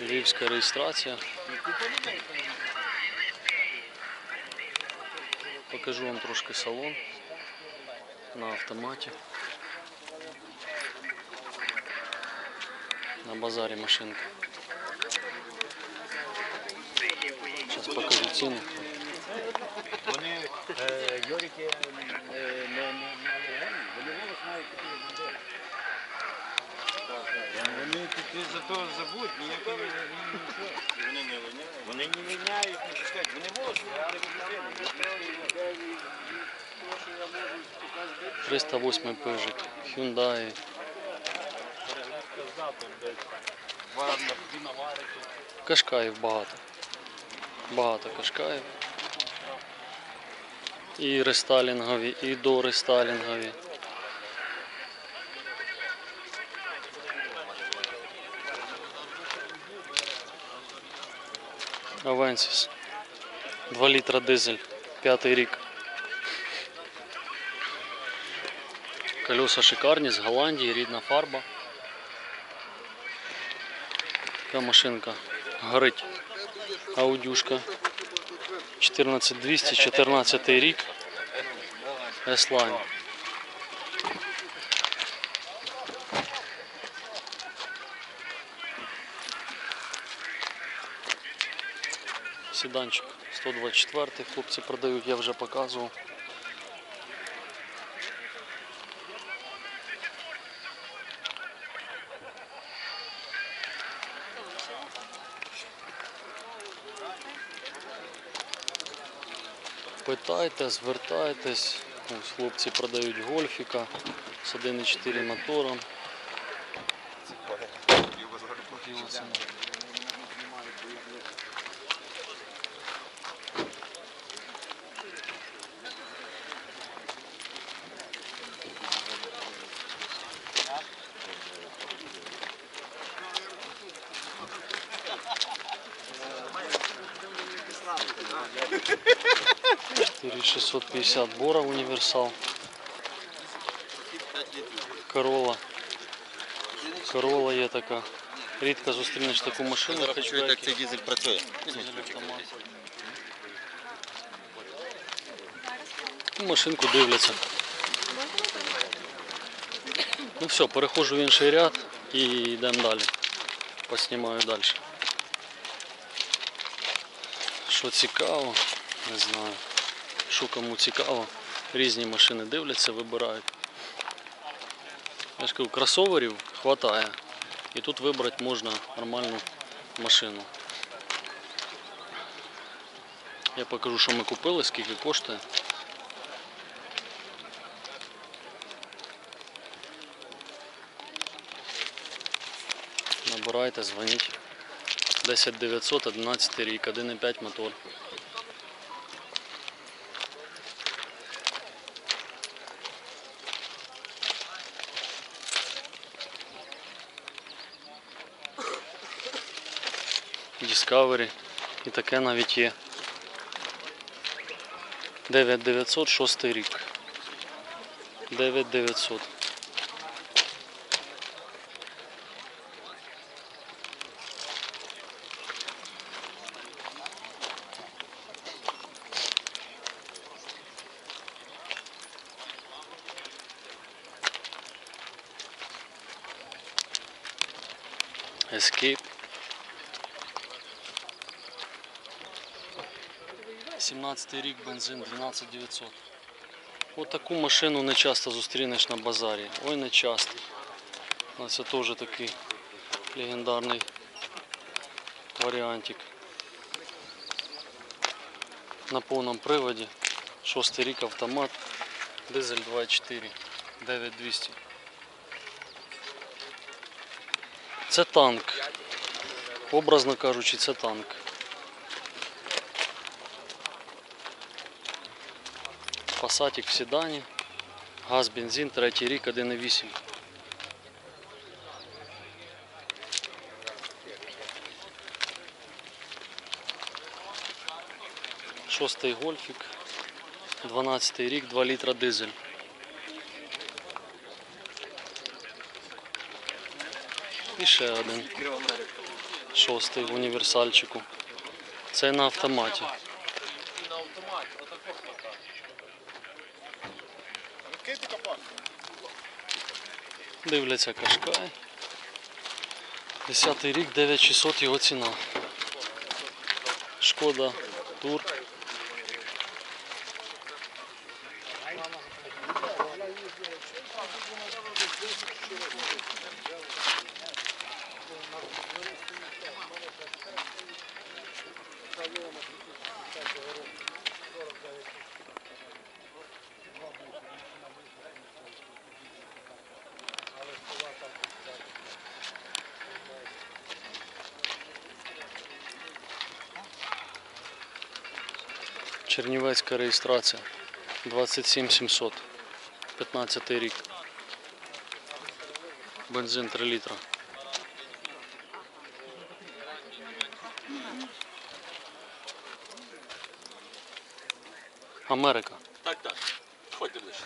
Львівська реєстрація. Покажу вам трошки салон на автоматі. На базарі машинка. Зараз покажу ціну. Вони е, Йорики е, не, не, не алергенні, вони голос мають Вони тільки за то забудь, ніякі не. Вони не линяють. Вони не линяють, не чекають. Вони голос мають. 308 пежик. Hyundai. Кашкаїв багато. Багато кашкаїв. І рестайлінгові, і дорестайлінгові. Авенсіс. 2 літра дизель. П'ятий рік. Колеса шикарні з Голландії, рідна фарба. Така машинка горить. Аудюшка. 14200, 14 рік. S-Line. Сіданчик 124 хлопці продають, я вже показував. Питайте, звертайтесь. Ось хлопці продають гольфіка з 1,4 мотором. 650 Бора универсал. Корола. Корола є така. Рідко зустрінеш таку машину. Зараз почую, як хетчбеки. цей дизель працює. Дизель автомат. Ну, Машинку дивляться. Ну все, переходжу в інший ряд і йдемо далі. Поснімаю далі. Що цікаво, не знаю. Що кому цікаво. Різні машини дивляться, вибирають. Я ж кажу, кросоверів хватає. І тут вибрати можна нормальну машину. Я покажу, що ми купили, скільки коштує. Набирайте, дзвоніть. 10 900, 11 рік, 1,5 мотор. Discovery. І таке навіть є. 9900, 6 рік. 9900. Escape. 17 рік бензин 12900. От таку машину не часто зустрінеш на базарі. Ой, не часто. Це теж такий легендарний варіантик. На повному приводі. Шостий рік автомат. Дизель 2.4. 9200. Це танк. Образно кажучи, це танк. Пасатик в седані. Газ, бензин, третій рік, 1,8. Шостий гольфік. 12 рік, 2 літра дизель. І ще один. Шостий в універсальчику. Це на автоматі. Дивляться Кашкай. Десятий рік, 9600 його ціна. Шкода, тур. Чернівецька реєстрація 27700. 15 рік. Бензин 3 літра. Америка. Так, так. Ходьте ближче.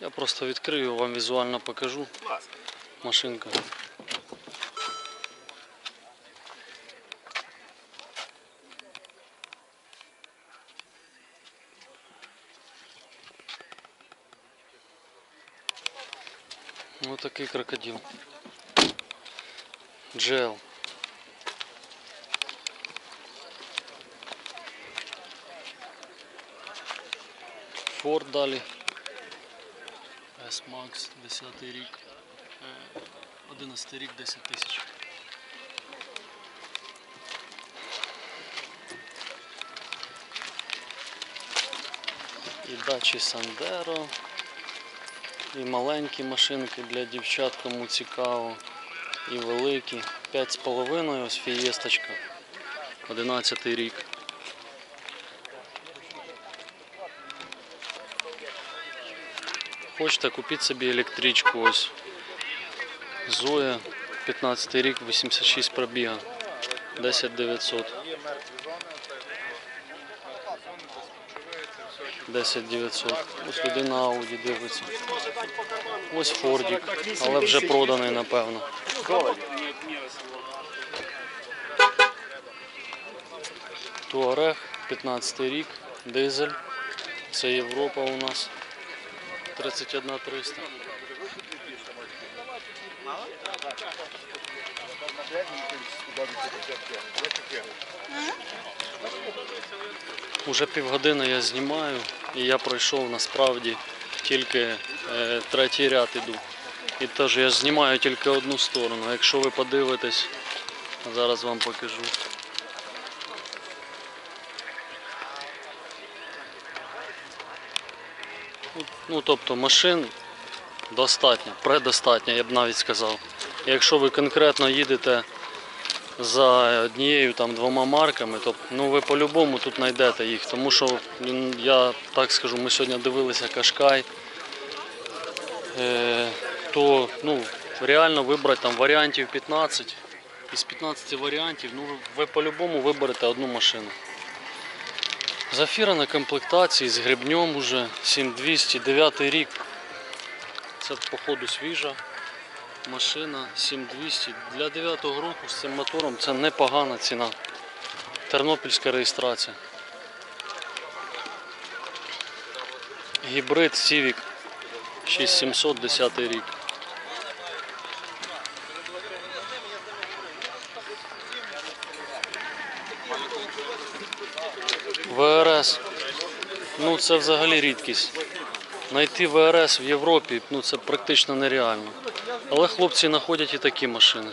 Я просто відкрию, вам візуально покажу. Машинка. Ось такий крокодил. Джел. Форд далі. S-Max, 10 рік. Е, 11 рік, 10 тисяч. І дачі Сандеро. І маленькі машинки для дівчат, кому цікаво. І великі. 5,5 ось фієсточка. 11 рік. Хочете, купіть собі електричку ось. Зоя, 15 рік, 86 пробіга. 10 900. 10 900. Ось людина Ауді дивиться. Ось Фордік, але вже проданий, напевно. Туарег, 15 рік, дизель. Це Європа у нас. 31 300. Уже півгодини я знімаю і я пройшов насправді тільки е, третій ряд іду. І теж я знімаю тільки одну сторону. Якщо ви подивитесь, зараз вам покажу. Ну, тобто машин достатньо, предостатньо, я б навіть сказав. Якщо ви конкретно їдете за однією там двома марками, то ну ви по-любому тут знайдете їх. Тому що я так скажу, ми сьогодні дивилися Кашкай, е, то ну, реально вибрати там варіантів 15. Із 15 варіантів, ну ви по-любому виберете одну машину. Зафіра на комплектації з гребнем уже 7200, 9 рік. Це походу свіжа машина 7200. Для 9 року з цим мотором це непогана ціна. Тернопільська реєстрація. Гібрид Civic 6700 10 рік. ВРС. Ну це взагалі рідкість. Знайти ВРС в Європі ну, це практично нереально. Але хлопці знаходять і такі машини.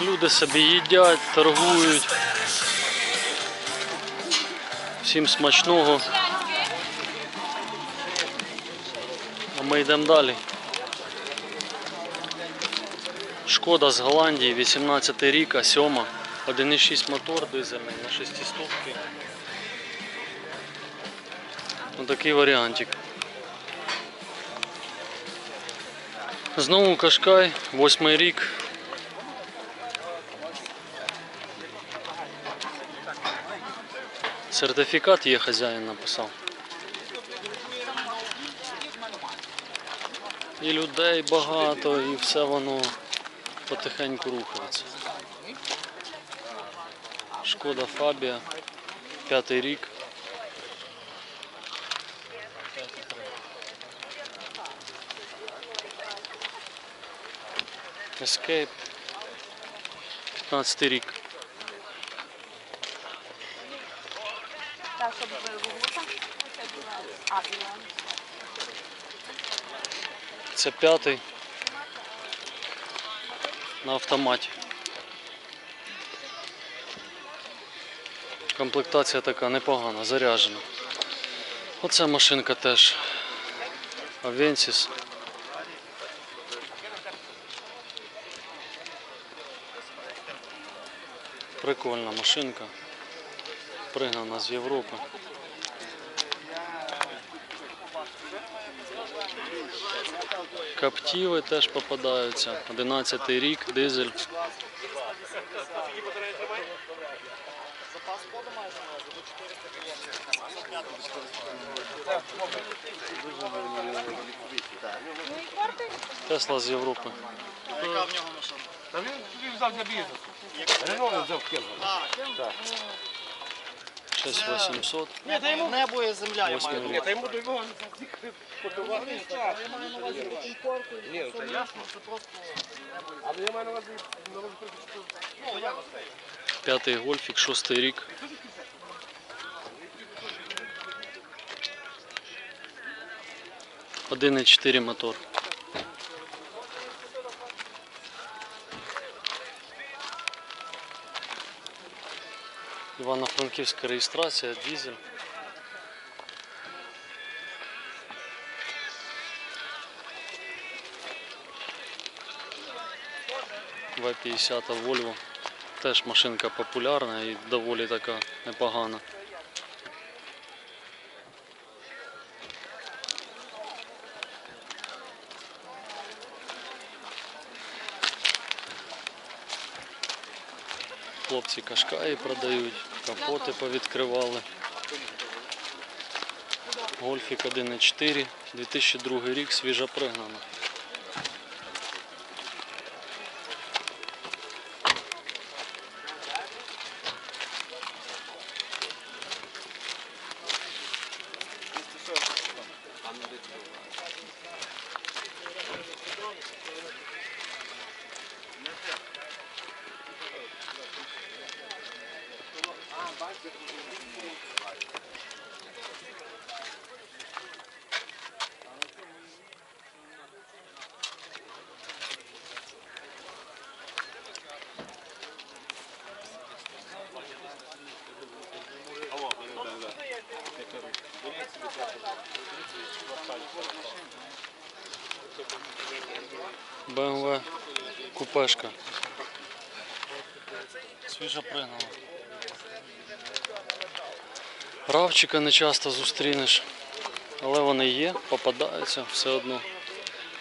Люди собі їдять, торгують. Всім смачного. А ми йдемо далі. Шкода з Голландії, 18 рік, а 7, 1,6 мотор дизельний на 6 стопки. Ось такий варіантик. Знову Кашкай, 8 рік. Сертифікат є, хазяїн написав. І людей багато, і все воно потихеньку рухається. Шкода Фабія, п'ятий рік. Escape. 15 рік. Так, щоб вугуса. А, біла. Це п'ятий. На автоматі. Комплектація така непогана, заряджена. Оця машинка теж. Avensis. Прикольна машинка. Пригнана з Європи. Каптіви теж попадаються. 11 рік, дизель. Тесла з Європи. Та він, він взяв для бізнесу. Рено взяв Кельган. 6800. Ні, та йому небо і земля, я маю. рік. Та йому до його подавати. Ні, це ясно. Але я маю на увазі на увазі П'ятий гольфік, шостий рік. Один і чотири мотор. Івано-Франківська реєстрація, дизель. В50 Volvo. Теж машинка популярна і доволі така непогана. Хлопці кашкаї продають, капоти повідкривали. Гольфік 1.4, 2002 рік, свіжа пригнана. Купешка. Свіжа пригнана. Равчика не часто зустрінеш, але вони є, попадаються все одно.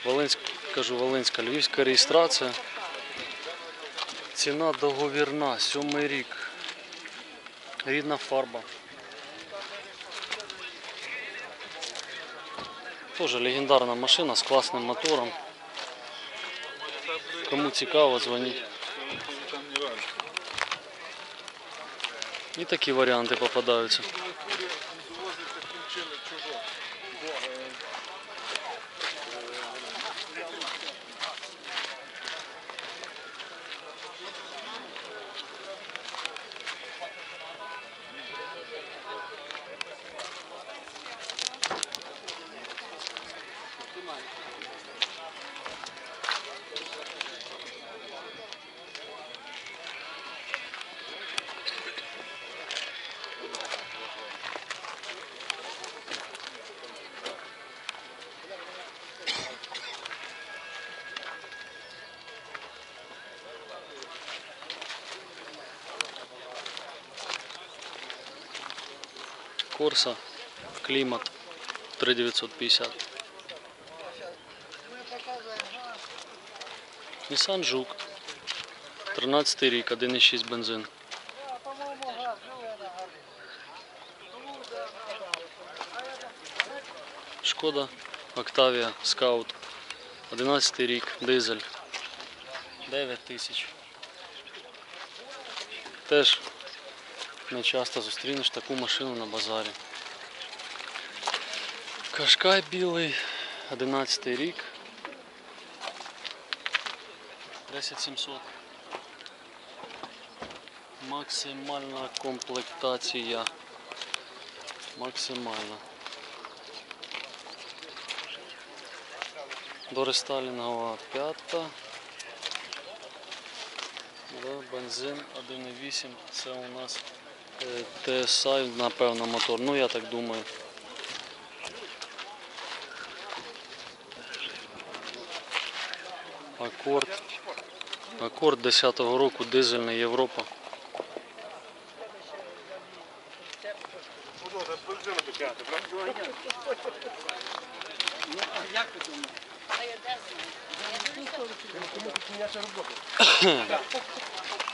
Волинськ, кажу, Волинська, львівська реєстрація. Ціна договірна, сьомий рік. Рідна фарба. Тоже легендарна машина з класним мотором. Кому цікаво, дзвоніть. І такі варіанти попадаються. Корса, клімат. 3950. Nissan Juke. 13 рік, 1,6 бензин. Шкода Octavia Scout. 11 рік, дизель. 9 тисяч. Теж не часто зустрінеш таку машину на базарі. Кашкай білий, 11 рік. 10700. Максимальна комплектація. Максимальна. Дорестайлінгова п'ята. Да, бензин 1,8. Це у нас TSI, напевно, мотор. Ну я так думаю. Акорд. Акорд 10-го року, дизельний Європа.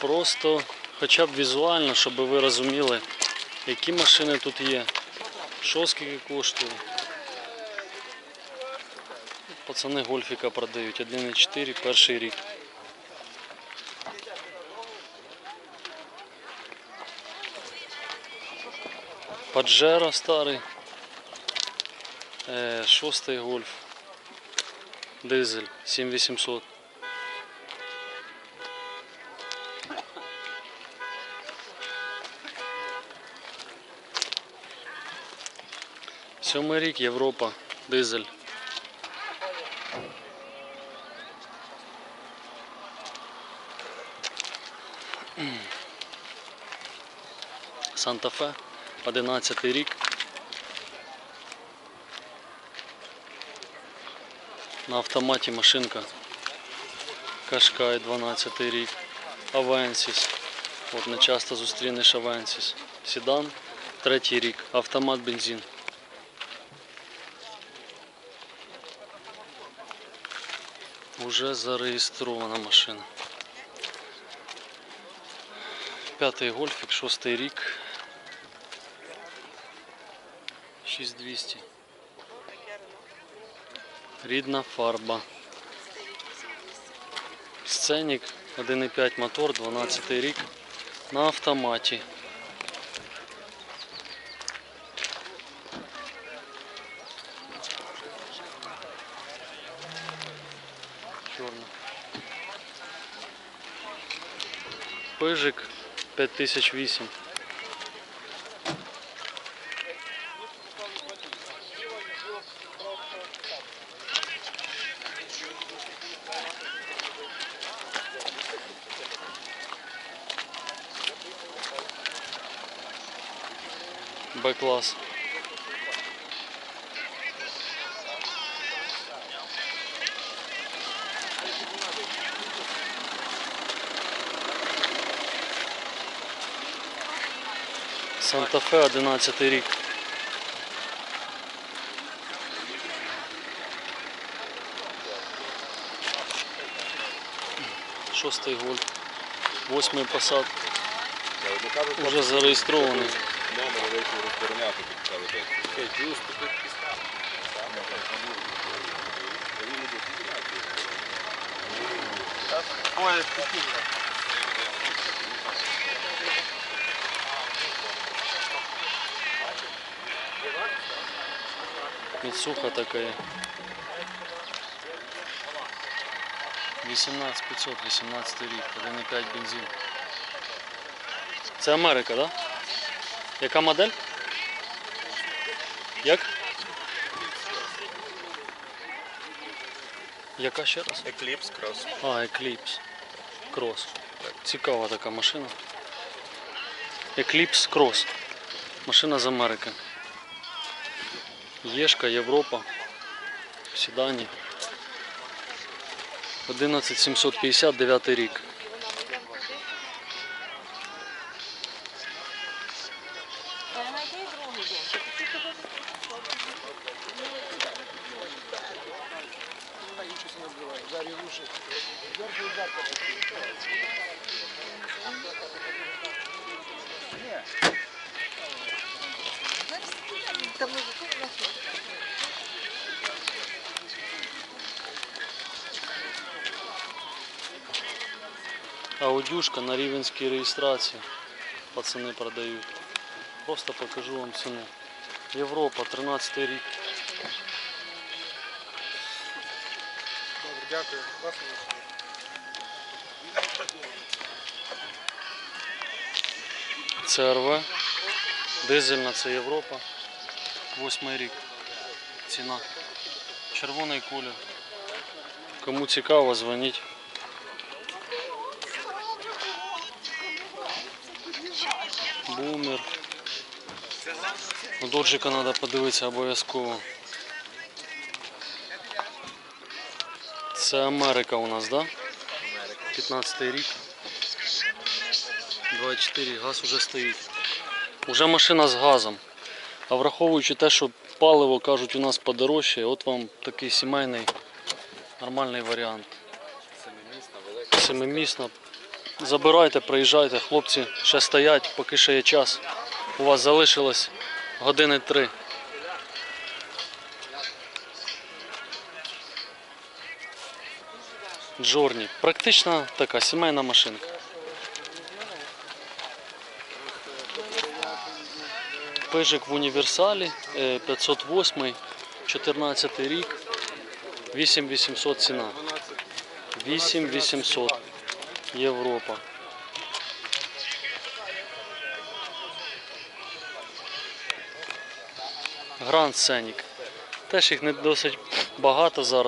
Просто хоча б візуально, щоб ви розуміли, які машини тут є, що скільки коштує. Пацани гольфіка продають 1,4 перший рік. Паджеро старий. Е, шостий гольф. Дизель 7800. Сьомий рік Європа, дизель. Санта-Фе, 11 рік. На автоматі машинка. Кашкай, 12 рік. Авенсіс. От не часто зустрінеш Авенсіс. Седан, третій рік. Автомат бензин. Уже зареєстрована машина. П'ятий гольфік, шостий рік. 6200. Рідна фарба. Сценік 1.5 мотор, 12 рік. На автоматі. Пижик 5008. Санта-Фе 11 рік. Шостий гольф. Восьмий посад. Уже зареєстрований. Номер вийшов. Міцуха така є. 18500, 18 рік, 1,5 бензин. Це Америка, так? Да? Яка модель? Як? Яка ще раз? Екліпс крос. А, Eclipse Cross. Цікава така машина. Eclipse Cross. Машина з Америки. Єшка, Європа. Сідані. 11759 рік. Перенайди Аудюшка на рівенській реєстрації. Пацани продають. Просто покажу вам ціну. Європа, 13 рік. Добре, дякую. Вас ЦРВ. Дизельна це Європа. Восьмий рік. Ціна. Червоний колір. Кому цікаво, дзвоніть. Бумер. У Доджика треба подивитися обов'язково. Це Америка у нас? Да? 15 рік. 24, газ уже стоїть. Уже машина з газом. А враховуючи те, що паливо кажуть у нас подорожчає, от вам такий сімейний нормальний варіант. Семимісна. Забирайте, приїжджайте, хлопці ще стоять, поки ще є час. У вас залишилось години три. Джорні. Практично така сімейна машинка. Пежик в універсалі е, 508, 14 рік, 8800 ціна. 8800 Європа. Гранд Сенік. Теж їх не досить багато зараз.